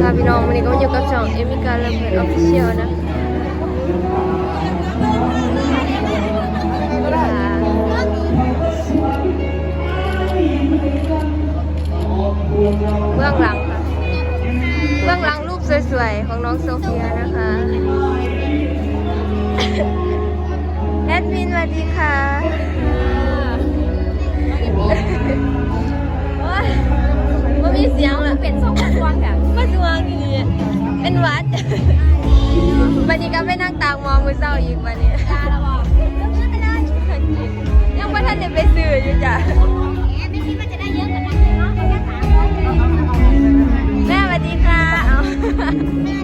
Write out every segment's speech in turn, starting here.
ค่ะพี่น้องวันนี้ก็อยู่กับช่องเอมิการลำเพลินออฟฟิเชียลนะเบื้องหลังค่ะเบื้องหลังรูปสวยๆ ของน้องโซเฟียนะคะแอดมินสวัสดีค่ะ มันมีเสียงละเป็นสองคนว้างกันมาดวงดีเป็นวัดวันนี้ก็ไม่นั่งตามองมือเศร้าอีกวันนี้ยังไม่ทันจะไปซื้ออยู่จ้ะแแม่สวัสดีค่ะ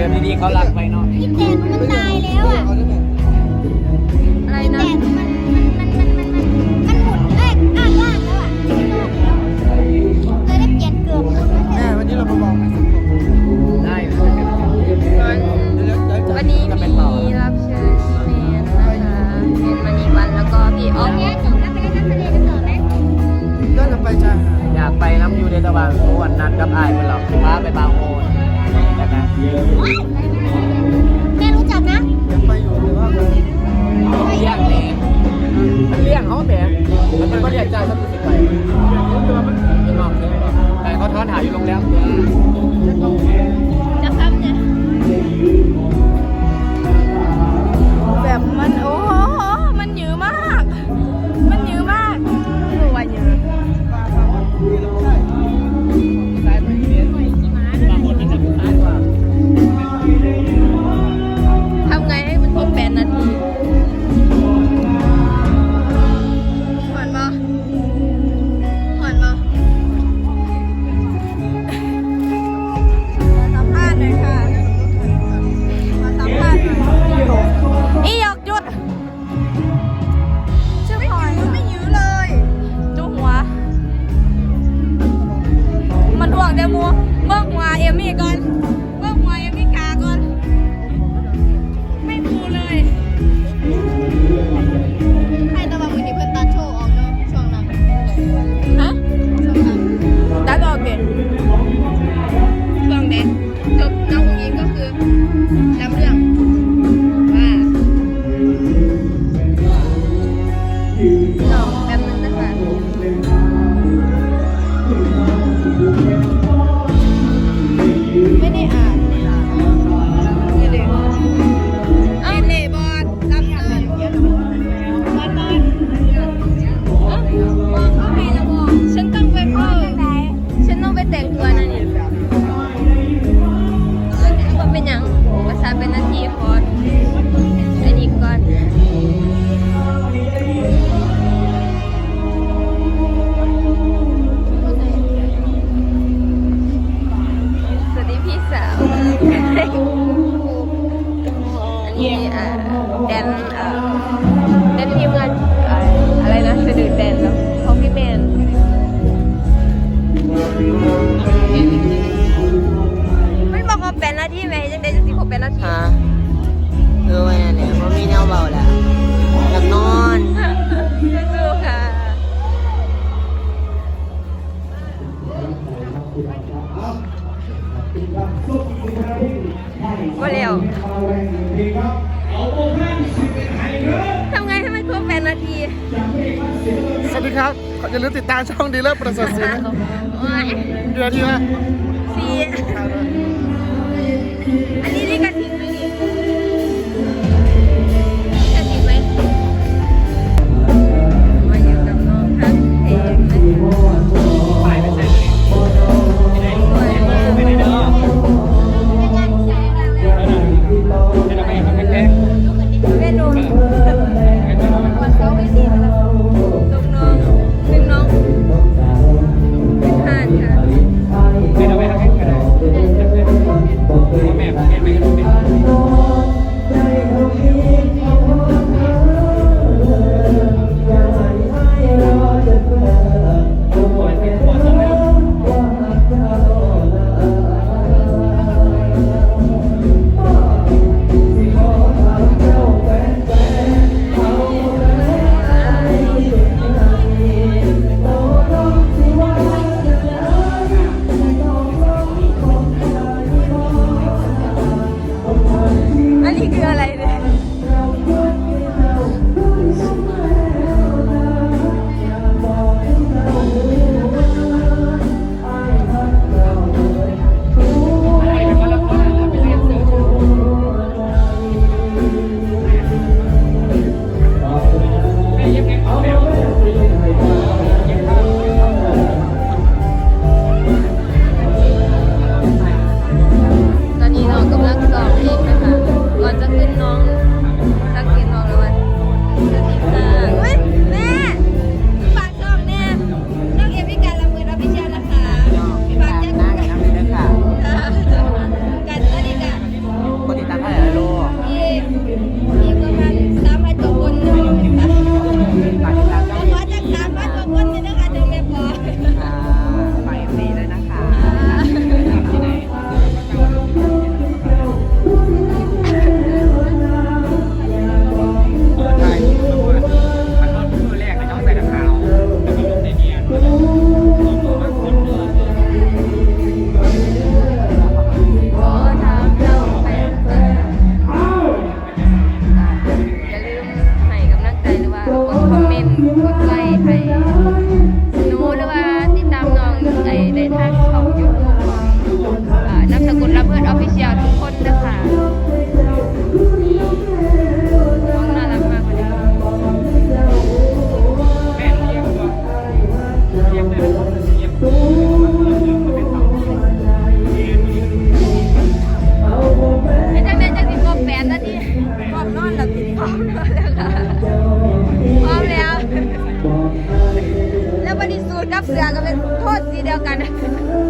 แบบดีๆเขารักไปเนาะ พี่แกมันตายแล้วอะ เอมมี่ก่อน ที่แดนแดนทีมงานอะไรนะสะดือแดนแล้วเขาพี่แมนไม่บอกว่าเป็นหน้าที่ไหยังได้จะสิบหกเป็นหน้าที่ ครับอย่าลืมติดตามช่องดีเลอร์ประเสริฐศิลป์เดือนที่ละสี่อันนี้ กดไกั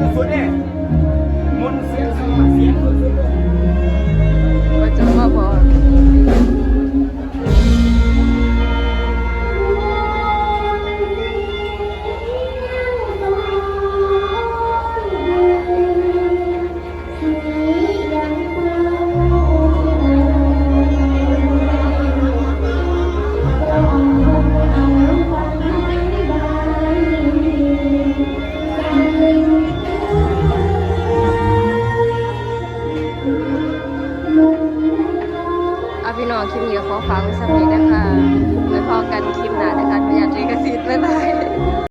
ย